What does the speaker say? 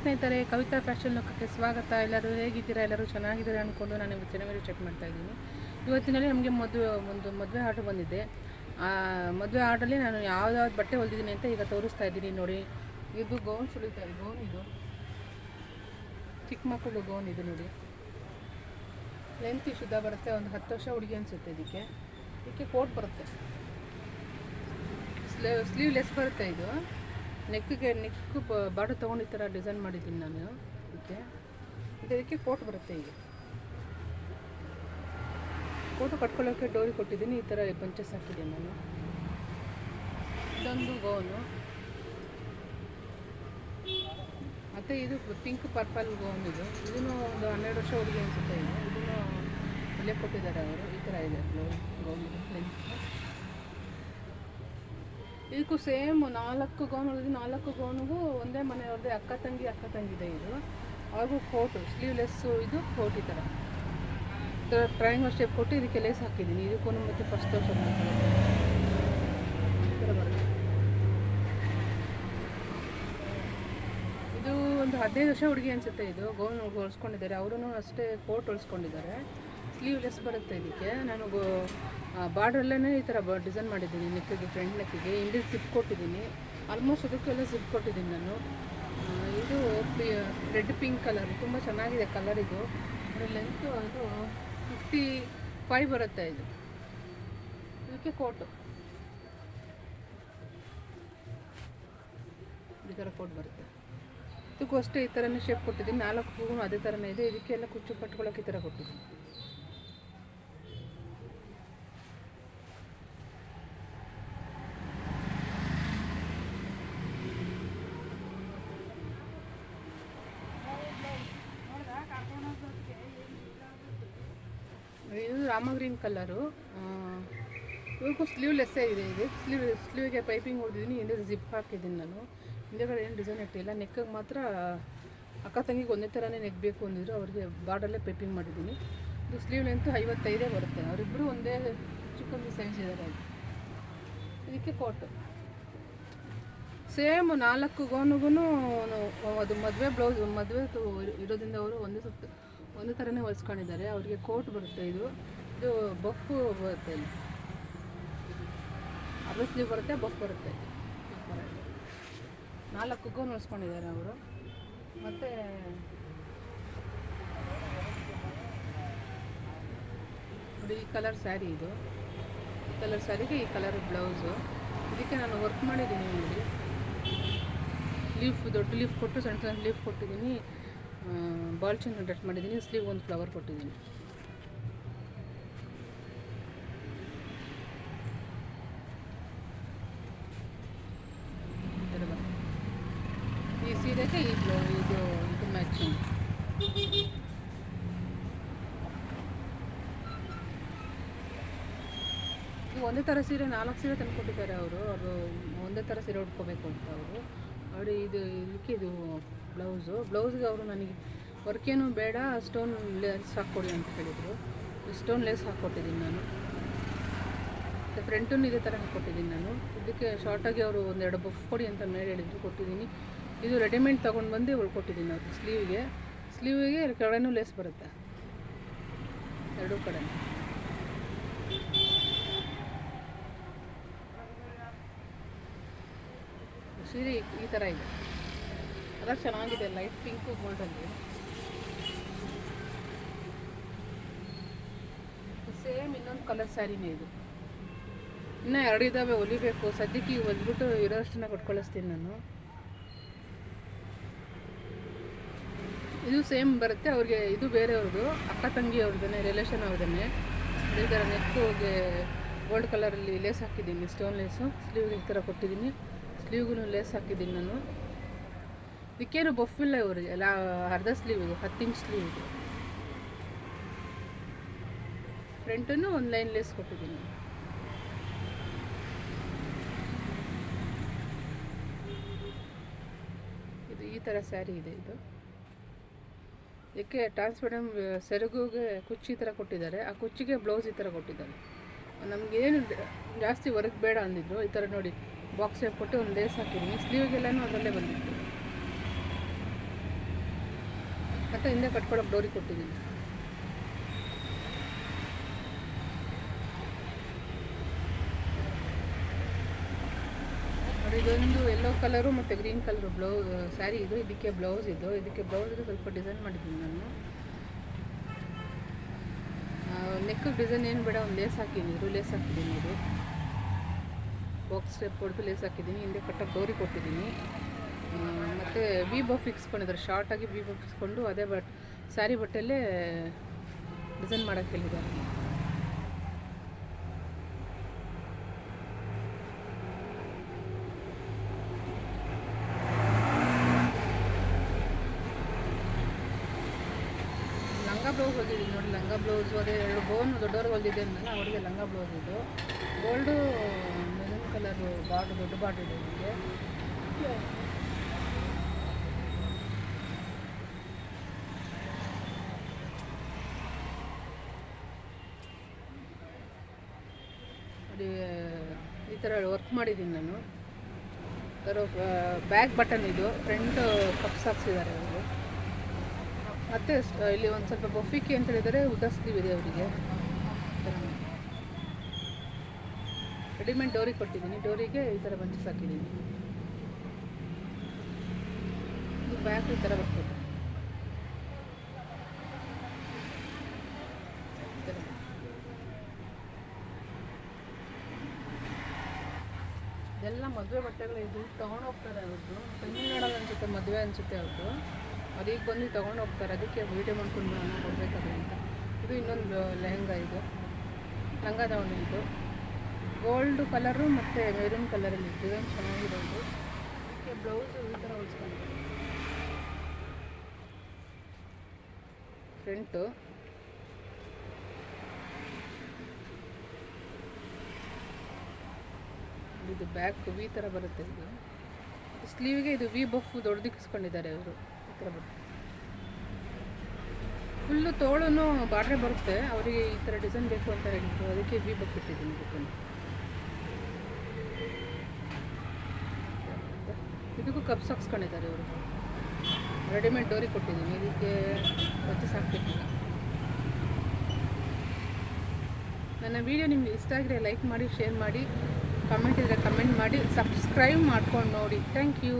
ಸ್ನೇಹಿತರೆ, ಕವಿತಾ ಫ್ಯಾಷನ್ ಲೋಕಕ್ಕೆ ಸ್ವಾಗತ. ಎಲ್ಲರೂ ಹೇಗಿದ್ದೀರಾ? ಎಲ್ಲರೂ ಚೆನ್ನಾಗಿದ್ದೀರಾ ಅಂದ್ಕೊಂಡು ನಾನು ಇವತ್ತಿನ ಮೇಲೆ ಚೆಕ್ ಮಾಡ್ತಾ ಇದ್ದೀನಿ. ಇವತ್ತಿನಲ್ಲಿ ನಮಗೆ ಮದುವೆ, ಒಂದು ಮದುವೆ ಆರ್ಡರ್ ಬಂದಿದೆ. ಮದುವೆ ಆರ್ಡ್ರಲ್ಲಿ ನಾನು ಯಾವ್ದಾವ್ದು ಬಟ್ಟೆ ಹೊಲಿದಿದ್ದೀನಿ ಅಂತ ಈಗ ತೋರಿಸ್ತಾ ಇದ್ದೀನಿ ನೋಡಿ. ಇದು ಗೌನ್ ಸುಳಿತಾ ಗೌನ್ ಇದು. ಚಿಕ್ಕ ಮಕ್ಕಳು ಗೌನ್ ಇದು ನೋಡಿ. ಲೆಂತ್ ಶುದ್ಧ ಬರುತ್ತೆ, ಒಂದು ಹತ್ತು ವರ್ಷ ಹುಡುಗಿ ಅನಿಸುತ್ತೆ ಇದಕ್ಕೆ. ಇದಕ್ಕೆ ಕೋಟ್ ಬರುತ್ತೆ. ಸ್ಲೀವ್ ಸ್ಲೀವ್ಲೆಸ್ ಬರುತ್ತೆ ಇದು. ನೆಕ್ಗೆ ನೆಕ್ ಬಾರ್ಡರ್ ತೊಗೊಂಡು ಈ ಥರ ಡಿಸೈನ್ ಮಾಡಿದ್ದೀನಿ ನಾನು. ಇದಕ್ಕೆ. ಇದು ಇದಕ್ಕೆ ಕೋಟ್ ಬರುತ್ತೆ ಈಗ. ಕೋಟು ಕಟ್ಕೊಳ್ಳೋಕ್ಕೆ ಡೋರಿ ಕೊಟ್ಟಿದ್ದೀನಿ, ಈ ಥರ ಬಂಚಸ್ ಹಾಕಿದ್ದೀನಿ ನಾನು. ಇದೊಂದು ಗೋನು ಮತ್ತು ಇದು ಪಿಂಕ್ ಪರ್ಪಲ್ ಗೋನ್ ಇದು. ಇದನ್ನು ಒಂದು ಹನ್ನೆರಡು ವರ್ಷ ಹುಡುಗಿ ಅನಿಸುತ್ತೆ ಇದು. ಇದನ್ನು ಇಲ್ಲೇ ಕೊಟ್ಟಿದ್ದಾರೆ ಅವರು. ಈ ಥರ ಇದೆ ಗೌನ್ ಲೆಂತ್ ಇದಕ್ಕೂ ಸೇಮ್ ನಾಲ್ಕು ಗೌನ್ ಉಳಿದು ನಾಲ್ಕು ಗೌನಿಗೂ ಒಂದೇ ಮನೆಯವ್ರದ್ದೇ ಅಕ್ಕ ತಂಗಿ, ಅಕ್ಕ ತಂಗಿದೆ ಇದು. ಅವ್ರಿಗೂ ಕೋಟು ಸ್ಲೀವ್ಲೆಸ್ಸು ಇದು ಕೋಟ್ ಥರ ಟ್ರಯಾಂಗಲ್ ಶೇಪ್ ಕೊಟ್ಟು ಇದಕ್ಕೆ ಲೇಸ್ ಹಾಕಿದ್ದೀನಿ. ಇದಕ್ಕೂ ಮತ್ತೆ ಫಸ್ಟ್ ವರ್ಷ ಇದು ಒಂದು ಹದಿನೈದು ವರ್ಷ ಹುಡುಗಿ ಅನಿಸುತ್ತೆ ಇದು. ಗೌನ್ ಹೊಲ್ಸ್ಕೊಂಡಿದ್ದಾರೆ. ಅವರು ಅಷ್ಟೇ ಕೋಟ್ ಹೊಲ್ಸ್ಕೊಂಡಿದ್ದಾರೆ. ಸ್ಲೀವ್ಲೆಸ್ ಬರುತ್ತೆ ಇದಕ್ಕೆ. ನಾನು ಬಾರ್ಡ್ರಲ್ಲೇ ಈ ಥರ ಡಿಸೈನ್ ಮಾಡಿದ್ದೀನಿ, ನೆಕ್ಕಿಗೆ ಫ್ರಂಟ್ ನೆಕ್ಕಿಗೆ. ಇಲ್ಲಿ ಜಿಪ್ ಕೊಟ್ಟಿದ್ದೀನಿ. ಆಲ್ಮೋಸ್ಟ್ ಅದಕ್ಕೆಲ್ಲ ಜಿಪ್ ಕೊಟ್ಟಿದ್ದೀನಿ ನಾನು. ಇದು ರೆಡ್ ಪಿಂಕ್ ಕಲರ್ ತುಂಬ ಚೆನ್ನಾಗಿದೆ ಕಲರ್ ಇದು. ಲೆಂತು ಅದು ಫಿಫ್ಟಿ ಫೈವ್ ಬರುತ್ತೆ ಇದು. ಇದಕ್ಕೆ ಕೋಟು ಈ ಥರ ಕೋಟ್ ಬರುತ್ತೆ. ಇದಕ್ಕೂ ಅಷ್ಟೇ ಈ ಥರನೇ ಶೇಪ್ ಕೊಟ್ಟಿದ್ದೀನಿ. ನಾಲ್ಕು ಹೂವು ಅದೇ ಥರನೇ ಇದೆ. ಇದಕ್ಕೆಲ್ಲ ಕುಚ್ಚು ಕಟ್ಕೊಳ್ಳೋಕೆ ಈ ಥರ ಕೊಟ್ಟಿದ್ದೀನಿ ಇದು ರಾಮ ಗ್ರೀನ್ ಕಲರು ಇವಕ್ಕೂ ಸ್ಲೀವ್ಲೆಸ್ಸೇ ಇದೆ ಇದು. ಸ್ಲೀವ್, ಸ್ಲೀವ್ಗೆ ಪೈಪಿಂಗ್ ಹೊಡೆದಿದ್ದೀನಿ, ಹಿಂದೆ ಜಿಪ್ ಹಾಕಿದ್ದೀನಿ ನಾನು. ಹಿಂದೆಗಡೆ ಏನು ಡಿಸೈನ್ ಇಟ್ಟಿಲ್ಲ. ನೆಕ್ಕಿಗೆ ಮಾತ್ರ ಅಕ್ಕ ತಂಗಿಗೆ ಒಂದೇ ಥರನೇ ನೆಕ್ ಬೇಕು ಅಂದಿದ್ರು. ಅವ್ರಿಗೆ ಬಾರ್ಡಲ್ಲೇ ಪೈಪಿಂಗ್ ಮಾಡಿದ್ದೀನಿ. ಇದು ಸ್ಲೀವ್ ಲೆಂತ್ ಐವತ್ತೈದೇ ಬರುತ್ತೆ. ಅವರಿಬ್ಬರು ಒಂದೇ ಚಿಕ್ಕೊಂದು ಸೈಜ್ ಇದ್ದಾರೆ ಇದಕ್ಕೆ ಕೋಟು ಸೇಮ್ ನಾಲ್ಕು ಗೋನುಗೂ ಅದು ಮದುವೆ ಬ್ಲೌಸ್ ಮದುವೆ ಇರೋದ್ರಿಂದ ಅವರು ಒಂದೇ ಸುತ್ತ. ಒಂದೇ ಥರನೇ ಹೊಲಿಸ್ಕೊಂಡಿದ್ದಾರೆ. ಅವ್ರಿಗೆ ಕೋಟ್ ಬರುತ್ತೆ ಇದು. ಇದು ಬಫ್ ಬರುತ್ತೆ ಇಲ್ಲಿ. ಅರ್ಧ ಸ್ಲೀವ್ ಬರುತ್ತೆ, ಬಫ್ ಬರುತ್ತೆ. ನಾಲ್ಕು ಗೋನ್ ಹೊಲಿಸ್ಕೊಂಡಿದ್ದಾರೆ ಅವರು. ಮತ್ತು ನೋಡಿ, ಈ ಕಲರ್ ಸ್ಯಾರಿ ಇದು. ಈ ಕಲರ್ ಸ್ಯಾರಿಗೆ ಈ ಕಲರ್ ಬ್ಲೌಸು. ಇದಕ್ಕೆ ನಾನು ವರ್ಕ್ ಮಾಡಿದ್ದೀನಿ ನೋಡಿ. ಲೀಫ್, ದೊಡ್ಡ ಲೀಫ್ ಕೊಟ್ಟು, ಸಣ್ಣ ಸಣ್ಣ ಲೀಫ್ ಕೊಟ್ಟಿದ್ದೀನಿ. ಬಾಲ್ ಚೈನ್ ಮಾಡಿದ್ದೀನಿ ಸ್ಲೀವ್ ಒಂದು ಫ್ಲವರ್ ಕೊಟ್ಟಿದ್ದೀನಿ ಈ ಸೀರೆಗೆ ಈ ಇದು ಇದು ಮ್ಯಾಚಿಂಗ್ ಒಂದೇ ಥರ ಸೀರೆ ನಾಲ್ಕು ಸೀರೆ ತಂದುಕೊಟ್ಟಿದ್ದಾರೆ ಅವರು. ಅವರು ಒಂದೇ ಥರ ಸೀರೆ ಉಟ್ಕೋಬೇಕು ಅಂತ ಅವರು. ಅವರು ಇದು, ಇದಕ್ಕೆ ಇದು ಬ್ಲೌಸು. ಬ್ಲೌಸ್ಗೆ ಅವರು ನನಗೆ ವರ್ಕೇನು ಬೇಡ ಸ್ಟೋನ್ ಲೇಸ್ ಹಾಕ್ಕೊಡಿ ಅಂತ ಹೇಳಿದರು. ಸ್ಟೋನ್ ಲೇಸ್ ಹಾಕ್ಕೊಟ್ಟಿದ್ದೀನಿ ನಾನು. ಮತ್ತು ಫ್ರಂಟನ್ನು ಇದೇ ಥರ ಹಾಕ್ಕೊಟ್ಟಿದ್ದೀನಿ ನಾನು. ಇದಕ್ಕೆ ಶಾರ್ಟಾಗಿ ಅವರು ಒಂದೆರಡು ಬಫ್ ಕೊಡಿ ಅಂತ ಮೇಲೆ ಹೇಳಿದ್ರು, ಕೊಟ್ಟಿದ್ದೀನಿ. ಇದು ರೆಡಿಮೇಡ್ ತೊಗೊಂಡು ಬಂದು ಕೊಟ್ಟಿದ್ದೀನಿ ಅವ್ರಿಗೆ ಸ್ಲೀವ್ಗೆ ಸ್ಲೀವಿಗೆ ಕಡೆನೂ ಲೇಸ್ ಬರುತ್ತೆ. ಎರಡೂ ಕಡೆ ಸೀರೆ ಈ ಥರ ಇದೆ. ಕಲರ್ ಚೆನ್ನಾಗಿದೆ ಲೈಟ್ ಪಿಂಕು ಗೋಲ್ಡಲ್ಲಿ ಸೇಮ್ ಇನ್ನೊಂದು ಕಲರ್ ಸ್ಯಾರಿನೇ ಇದು. ಇನ್ನೂ ಎರಡು ಇದ್ದಾವೆ ಹೊಲಿಬೇಕು. ಸದ್ಯಕ್ಕೆ ಈಗ ಹೊಲ್ಬಿಟ್ಟು ಇರೋಷ್ಟನ್ನ ಕೊಟ್ಕೊಳಿಸ್ತೀನಿ ನಾನು. ಇದು ಸೇಮ್ ಬರುತ್ತೆ, ಅವ್ರಿಗೆ ಇದು ಬೇರೆಯವ್ರದ್ದು, ಅಕ್ಕ ತಂಗಿ ಅವ್ರದ್ದೇ ರಿಲೇಷನ್ ಅವ್ರದ್ದೇ ಈ ಥರ ನೆಕ್ಗೆ ಗೋಲ್ಡ್ ಕಲರಲ್ಲಿ ಲೇಸ್ ಹಾಕಿದ್ದೀನಿ ಸ್ಟೋನ್ ಲೇಸು ಸ್ಲೀವ್ಗೆ ಈ ಥರ ಕೊಟ್ಟಿದ್ದೀನಿ. ಸ್ಲೀವ್ಗೂ ಲೇಸ್ ಹಾಕಿದ್ದೀನಿ ನಾನು. ಇದಕ್ಕೇನು ಬಫಿಲ್ಲ ಇವರಿಗೆ ಎಲ್ಲ ಅರ್ಧ ಸ್ಲೀವ್ ಇದು, ಹತ್ತು ಇಂಚ್ ಸ್ಲೀವ್ ಇದು. ಫ್ರಂಟನ್ನು ಒಂದು ಲೈನ್ ಲೇಸ್ ಕೊಟ್ಟಿದ್ದೀನಿ. ಇದು ಈ ಥರ ಸ್ಯಾರಿ ಇದೆ ಇದು. ಇದಕ್ಕೆ ಟ್ರಾನ್ಸ್ಪರಂ ಸೆರಗುಗೆ ಕುಚ್ಚಿ ಈ ಥರ ಕೊಟ್ಟಿದ್ದಾರೆ. ಆ ಕುಚ್ಚಿಗೆ ಬ್ಲೌಸ್ ಈ ಥರ ಕೊಟ್ಟಿದ್ದಾರೆ. ನಮಗೇನು ಜಾಸ್ತಿ ವರ್ಕ್ ಬೇಡ ಅಂದಿದ್ರು. ಈ ಥರ ನೋಡಿ ಬಾಕ್ಸ್ ಕೊಟ್ಟು ಒಂದು ಲೇಸ್ ಹಾಕಿದ್ದೀನಿ. ಸ್ಲೀವ್ಗೆಲ್ಲನೂ ಅದರಲ್ಲೇ ಬಂದಿತ್ತು. ಮತ್ತು ಹಿಂದೆ ಕಟ್ಕೊಳಕ್ಕೆ ಡೋರಿ ಕೊಟ್ಟಿದ್ದೀನಿ. ಇದೊಂದು ಯೆಲ್ಲೋ ಕಲರು ಮತ್ತು ಗ್ರೀನ್ ಕಲರು ಬ್ಲೌಸ್ ಸ್ಯಾರಿ ಇದು, ಇದಕ್ಕೆ ಬ್ಲೌಸ್ ಇದು. ಇದಕ್ಕೆ ಬ್ಲೌಸ್ ಸ್ವಲ್ಪ ಡಿಸೈನ್ ಮಾಡಿದ್ದೀನಿ ನಾನು. ನೆಕ್ ಡಿಸೈನ್ ಏನು ಬೇಡ, ಒಂದು ಲೇಸ್ ಹಾಕಿದ್ದೀನಿ. ಲೇಸ್ ಹಾಕಿದ್ದೀನಿ ಇದು. ಬಾಕ್ಸ್ ಸ್ಟೆಪ್ ಹೊಡೆದು ಲೇಸ್ ಹಾಕಿದ್ದೀನಿ. ಹಿಂದೆ ಕಟ್ಟಕ್ಕೆ ಡೋರಿ ಕೊಟ್ಟಿದ್ದೀನಿ. ಮತ್ತು ವಿಬೋ ಫಿಕ್ಸ್ ಇಕ್ಸ್ಕೊಂಡಿದ್ದಾರೆ ಶಾರ್ಟಾಗಿ ವಿಬೋ ಬಫ್ ಅದೇ ಬಟ್ ಸ್ಯಾರಿ ಬಟ್ಟೆಯಲ್ಲೇ ಡಿಸೈನ್ ಮಾಡೋಕ್ಕೆ ಹೇಳಿದ್ದಾರೆ. ಲಂಗ ಬ್ಲೌಸ್ ಹೊಲಿದಿದ್ದೀನಿ ನೋಡಿ. ಲಂಗ ಬ್ಲೌಸು ಅದೇ ಎರಡು ಬೋನ್ ದೊಡ್ಡವ್ರಿಗೆ ಹೊಲಿದಿದೆ ಅಂದಲ್ಲ ಅವರಿಗೆ ಲಂಗ ಬ್ಲೌಸ್ ಇದು. ಗೋಲ್ಡು ಮೆರೂನ್ ಕಲರು ಬಾರ್ಡ್ರ್ ದೊಡ್ಡ ಬಾರ್ಡ್ರ್ ಇದೆ ನಿಮಗೆ. ಈ ಥರ ವರ್ಕ್ ಮಾಡಿದ್ದೀನಿ ನಾನು. ಥರ ಬ್ಯಾಕ್ ಬಟನ್ ಇದು ಫ್ರಂಟ್ ಕಪ್ಸ್ ಹಾಕ್ಸಿದ್ದಾರೆ ಅವರು. ಮತ್ತು ಇಲ್ಲಿ ಒಂದು ಸ್ವಲ್ಪ ಬೊಫಿಕೆ ಅಂತ ಹೇಳಿದರೆ ಉದ್ದ ಇದೆ ಅವರಿಗೆ. ರೆಡಿಮೇಡ್ ಡೋರಿ ಕೊಟ್ಟಿದ್ದೀನಿ. ಡೋರಿಗೆ ಈ ಥರ ಬಂಚಸ್ ಹಾಕಿದ್ದೀನಿ ಬ್ಯಾಕ್ ಈ ಥರ ಬರ್ತದೆ ಈ ಥರ. ಇದೆಲ್ಲ ಮದುವೆ ಬಟ್ಟೆಗಳು ಇದು ತೊಗೊಂಡು ಹೋಗ್ತಾರೆ ಅವ್ರದ್ದು ತಮಿಳ್ನಾಡಲ್ಲಿ ಅನ್ಸುತ್ತೆ ಮದುವೆ ಅನಿಸುತ್ತೆ ಅವ್ರದ್ದು ಅದೀಗ ಬಂದು ತಗೊಂಡು ಹೋಗ್ತಾರೆ. ಅದಕ್ಕೆ ವೀಡಿಯೋ ಮಾಡ್ಕೊಂಡು ನಾನು ಕೊಡಬೇಕಾದ್ರೆ ಅಂತ. ಇದು ಇನ್ನೊಂದು ಲೆಹಂಗಾ ಇದು. ಲಂಗ ಇದು. ಗೋಲ್ಡ್ ಕಲರು ಮತ್ತು ಮೆರೂನ್ ಕಲರಲ್ಲಿ ಡಿಸೈನ್ ಚೆನ್ನಾಗಿರೋದು ಅದಕ್ಕೆ ಬ್ಲೌಸು ಈ ಥರ ಹೊಲಿಸ್ಕೊಂಡು ಫ್ರಂಟು ಇದು ಬ್ಯಾಕ್ ವಿ ಥರ ಬರುತ್ತೆ ಇದು. ಸ್ಲೀವ್ಗೆ ಇದು ವಿ ಬಫ್ ದೊಡ್ಡದಿಕ್ಕಿಸ್ಕೊಂಡಿದ್ದಾರೆ ಅವರು. ಈ ಥರ ಬರುತ್ತೆ. ಫುಲ್ಲು ತೋಳನು ಬಾಡ್ರೆ ಬರುತ್ತೆ. ಅವರಿಗೆ ಈ ಥರ ಡಿಸೈನ್ ಬೇಕು ಅಂತ ಹೇಳಿದ್ರು. ಅದಕ್ಕೆ ವಿ ಬಫ್ ಇಟ್ಟಿದ್ದೀನಿ ಇದಕ್ಕೆ ಇದಕ್ಕೂ ಕಪ್ಸ್ ಹಾಕ್ಸ್ಕೊಂಡಿದ್ದಾರೆ ಅವರು. ರೆಡಿಮೇಡ್ ಡೋರಿ ಕೊಟ್ಟಿದ್ದೀನಿ. ಇದಕ್ಕೆ ಪರ್ಚೇಸ್ ಹಾಕ್ಬೇಕಿಲ್ಲ. ನನ್ನ ವಿಡಿಯೋ ನಿಮಗೆ ಇಷ್ಟ ಆಗಿದ್ರೆ ಲೈಕ್ ಮಾಡಿ ಶೇರ್ ಮಾಡಿ. ಕಮೆಂಟ್ ಇದ್ದರೆ ಕಮೆಂಟ್ ಮಾಡಿ ಸಬ್ಸ್ಕ್ರೈಬ್ ಮಾಡ್ಕೊಂಡು ನೋಡಿ. Thank you